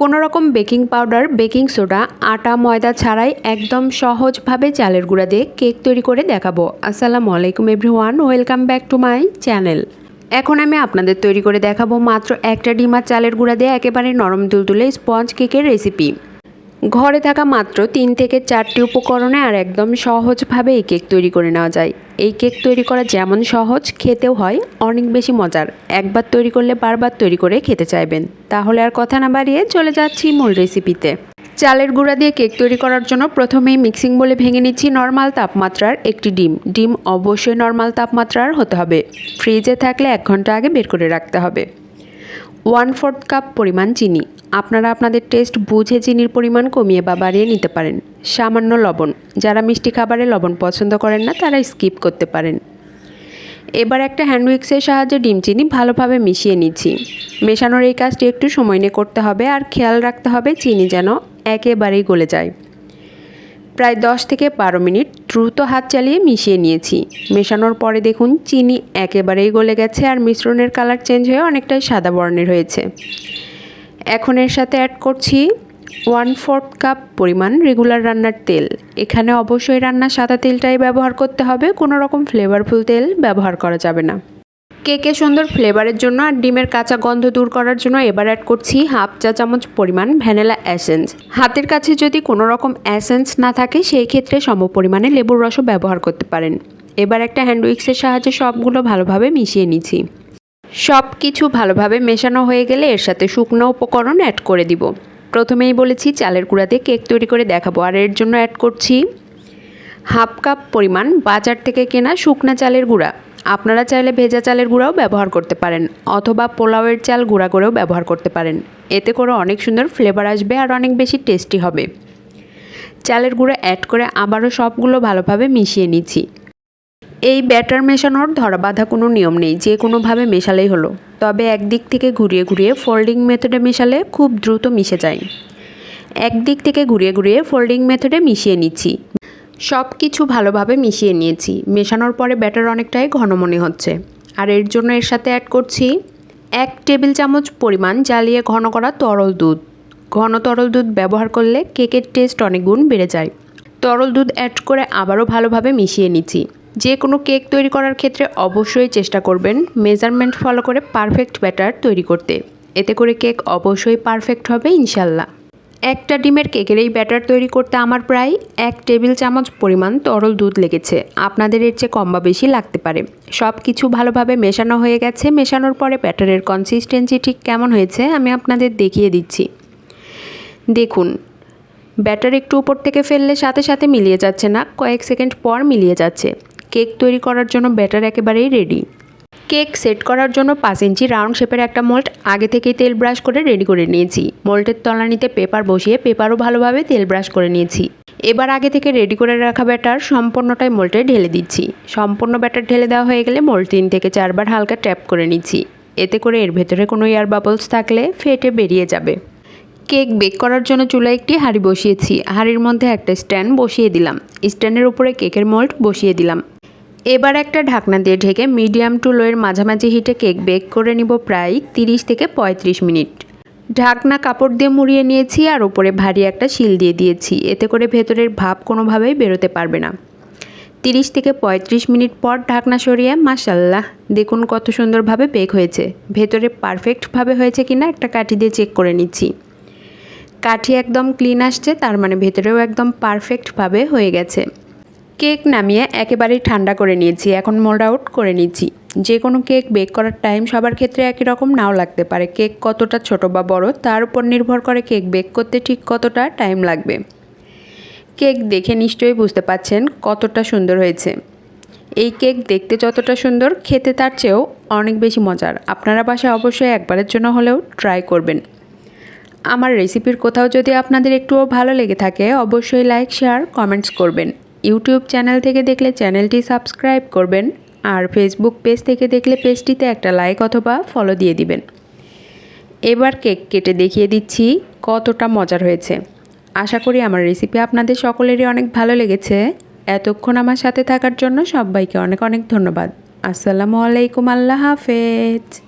কোনো রকম baking powder, baking soda, আটা, ময়দা ছাড়াই একদম সহজভাবে চালের গুঁড়া দিয়ে কেক তৈরি করে দেখাবো। আসসালামু আলাইকুম everyone, welcome back to my channel. এখন আমি আপনাদের তৈরি করে দেখাবো মাত্র একটা ডিমার চালের গুঁড়া দিয়ে একেবারে নরম তুলতুলে স্পঞ্জ কেকের রেসিপি। ঘরে থাকা মাত্র তিন থেকে চারটি উপকরণে আর একদম সহজভাবে এই কেক তৈরি করে নেওয়া যায়। এই কেক তৈরি করা যেমন সহজ, খেতেও হয়, অনেক বেশি মজার। একবার তৈরি করলে বারবার তৈরি করে খেতে চাইবেন। তাহলে আর কথা না বাড়িয়ে চলে যাচ্ছি মূল রেসিপিতে। চালের গুঁড়া দিয়ে কেক তৈরি করার জন্য প্রথমেই মিক্সিং বলে ভেঙে নিচ্ছি নর্মাল তাপমাত্রার একটি ডিম। ডিম অবশ্যই নর্মাল তাপমাত্রার হতে হবে। ফ্রিজে থাকলে এক ঘণ্টা আগে বের করে রাখতে হবে। ওয়ান ফোর্থ কাপ পরিমাণ চিনি। আপনারা আপনাদের টেস্ট বুঝে চিনির পরিমাণ কমিয়ে বা বাড়িয়ে নিতে পারেন। সামান্য লবণ। যারা মিষ্টি খাবারে লবণ পছন্দ করেন না, তারা স্কিপ করতে পারেন। এবার একটা হ্যান্ড উইক্সের সাহায্যে ডিম চিনি ভালোভাবে মিশিয়ে নিচ্ছি। মেশানোর এই কাজটি একটু সময় নিয়ে করতে হবে আর খেয়াল রাখতে হবে চিনি যেন একেবারেই গলে যায়। প্রায় দশ থেকে বারো মিনিট দ্রুত হাত চালিয়ে মিশিয়ে নিয়েছি। মেশানোর পরে দেখুন চিনি একেবারেই গলে গেছে আর মিশ্রণের কালার চেঞ্জ হয়ে অনেকটাই সাদা বর্ণের হয়েছে। এখন এর সাথে অ্যাড করছি ওয়ান ফোর্থ কাপ পরিমাণ রেগুলার রান্নার তেল। এখানে অবশ্যই রান্নার সাদা তেলটাই ব্যবহার করতে হবে, কোনো রকম ফ্লেভারফুল তেল ব্যবহার করা যাবে না। কেকে সুন্দর ফ্লেভারের জন্য আর ডিমের কাঁচা গন্ধ দূর করার জন্য এবার অ্যাড করছি হাফ চা চামচ পরিমাণ ভ্যানিলা অ্যাসেন্স হাতের কাছে যদি কোনো রকম অ্যাসেন্স না থাকে, সেই ক্ষেত্রে সম পরিমাণে লেবুর রসও ব্যবহার করতে পারেন। এবার একটা হ্যান্ড উইক্সের সাহায্যে সবগুলো ভালোভাবে মিশিয়ে নিচ্ছি। সব কিছু ভালোভাবে মেশানো হয়ে গেলে এর সাথে শুকনো উপকরণ অ্যাড করে দিব। প্রথমেই বলেছি চালের গুঁড়াতে কেক তৈরি করে দেখাবো। আর এর জন্য অ্যাড করছি হাফ কাপ পরিমাণ বাজার থেকে কেনা শুকনা চালের গুঁড়া। আপনারা চাইলে ভেজা চালের গুঁড়াও ব্যবহার করতে পারেন, অথবা পোলাওয়ের চাল গুঁড়া করেও ব্যবহার করতে পারেন। এতে করে অনেক সুন্দর ফ্লেভার আসবে আর অনেক বেশি টেস্টি হবে। চালের গুঁড়া অ্যাড করে আবারও সবগুলো ভালোভাবে মিশিয়ে নিচ্ছি। এই ব্যাটার মেশানোর ধরা বাঁধা কোনো নিয়ম নেই, যে কোনোভাবে মেশালেই হলো। তবে একদিক থেকে ঘুরিয়ে ঘুরিয়ে ফোল্ডিং মেথডে মেশালে খুব দ্রুত মিশে যায়। একদিক থেকে ঘুরিয়ে ঘুরিয়ে ফোল্ডিং মেথডে মিশিয়ে নিচ্ছি। সব কিছু ভালোভাবে মিশিয়ে নিয়েছি। মেশানোর পরে ব্যাটার অনেকটাই ঘন মনে হচ্ছে। আর এর জন্য এর সাথে অ্যাড করছি এক টেবিল চামচ পরিমাণ জ্বালিয়ে ঘন করা তরল দুধ। ঘন তরল দুধ ব্যবহার করলে কেকের টেস্ট অনেক গুণ বেড়ে যায়। তরল দুধ অ্যাড করে আবারও ভালোভাবে মিশিয়ে নিচ্ছি। যে কোনো কেক তৈরি করার ক্ষেত্রে অবশ্যই চেষ্টা করবেন মেজারমেন্ট ফলো করে পারফেক্ট ব্যাটার তৈরি করতে। এতে করে কেক অবশ্যই পারফেক্ট হবে ইনশাল্লাহ। একটা ডিমের কেকের এই ব্যাটার তৈরি করতে আমার প্রায় এক টেবিল চামচ পরিমাণ তরল দুধ লেগেছে। আপনাদের এর চেয়ে কম বা বেশি লাগতে পারে। সব কিছু ভালোভাবে মেশানো হয়ে গেছে। মেশানোর পরে ব্যাটারের কনসিস্টেন্সি ঠিক কেমন হয়েছে আমি আপনাদের দেখিয়ে দিচ্ছি। দেখুন, ব্যাটার একটু উপর থেকে ফেললে সাথে সাথে মিলিয়ে যাচ্ছে না, কয়েক সেকেন্ড পর মিলিয়ে যাচ্ছে। কেক তৈরি করার জন্য ব্যাটার একেবারেই রেডি কেক সেট করার জন্য পাঁচ ইঞ্চি রাউন্ড শেপের একটা মোল্ড আগে থেকেই তেল ব্রাশ করে রেডি করে নিয়েছি। মোল্ডের তলানিতে পেপার বসিয়ে পেপারও ভালোভাবে তেল ব্রাশ করে নিয়েছি। এবার আগে থেকে রেডি করে রাখা ব্যাটার সম্পূর্ণটাই মোল্ডে ঢেলে দিচ্ছি। সম্পূর্ণ ব্যাটার ঢেলে দেওয়া হয়ে গেলে মোল্ড তিন থেকে চারবার হালকা ট্যাপ করে নিচ্ছি। এতে করে এর ভেতরে কোনো এয়ার বাবলস থাকলে ফেটে বেরিয়ে যাবে। কেক বেক করার জন্য চুলায় একটি হাঁড়ি বসিয়েছি। হাঁড়ির মধ্যে একটা স্ট্যান্ড বসিয়ে দিলাম। স্ট্যান্ডের উপরে কেকের মোল্ড বসিয়ে দিলাম। এবার একটা ঢাকনা দিয়ে ঢেকে মিডিয়াম টু লোয়ের মাঝামাঝি হিটে কেক বেক করে নিব প্রায় তিরিশ থেকে পঁয়ত্রিশ মিনিট। ঢাকনা কাপড় দিয়ে মুড়িয়ে নিয়েছি আর উপরে ভারী একটা শিল দিয়ে দিয়েছি। এতে করে ভেতরের ভাব কোনোভাবেই বেরোতে পারবে না। তিরিশ থেকে পঁয়ত্রিশ মিনিট পর ঢাকনা সরিয়ে মাসাল্লাহ দেখুন কত সুন্দরভাবে বেক হয়েছে। ভেতরে পারফেক্টভাবে হয়েছে কিনা একটা কাঠি দিয়ে চেক করে নিচ্ছি। কাঠি একদম ক্লিন আসছে, তার মানে ভেতরেও একদম পারফেক্টভাবে হয়ে গেছে। কেক নামিয়ে একেবারেই ঠান্ডা করে নিয়েছি। এখন মোল্ড আউট করে নিয়েছি যে কোনো কেক বেক করার টাইম সবার ক্ষেত্রে একই রকম নাও লাগতে পারে। কেক কতটা ছোট বা বড় তার উপর নির্ভর করে কেক বেক করতে ঠিক কতটা টাইম লাগবে। কেক দেখে নিশ্চয়ই বুঝতে পাচ্ছেন কতটা সুন্দর হয়েছে। এই কেক দেখতে যতটা সুন্দর, খেতে তার চেয়েও অনেক বেশি মজার। আপনারা বাসায় অবশ্যই একবারের জন্য হলেও ট্রাই করবেন। আমার রেসিপির কোথাও যদি আপনাদের একটুও ভালো লেগে থাকে, অবশ্যই লাইক, শেয়ার, কমেন্টস করবেন। ইউটিউব চ্যানেল থেকে দেখলে চ্যানেলটি সাবস্ক্রাইব করবেন আর ফেসবুক পেজ থেকে দেখলে পেজটিতে একটা লাইক অথবা ফলো দিয়ে দিবেন। এবার কেক কেটে দেখিয়ে দিচ্ছি কতটা মজার হয়েছে। আশা করি আমার রেসিপি আপনাদের সকলেরই অনেক ভালো লেগেছে। এতক্ষণ আমার সাথে থাকার জন্য সবাইকে অনেক অনেক ধন্যবাদ। আসসালামু আলাইকুম, আল্লাহ হাফেজ।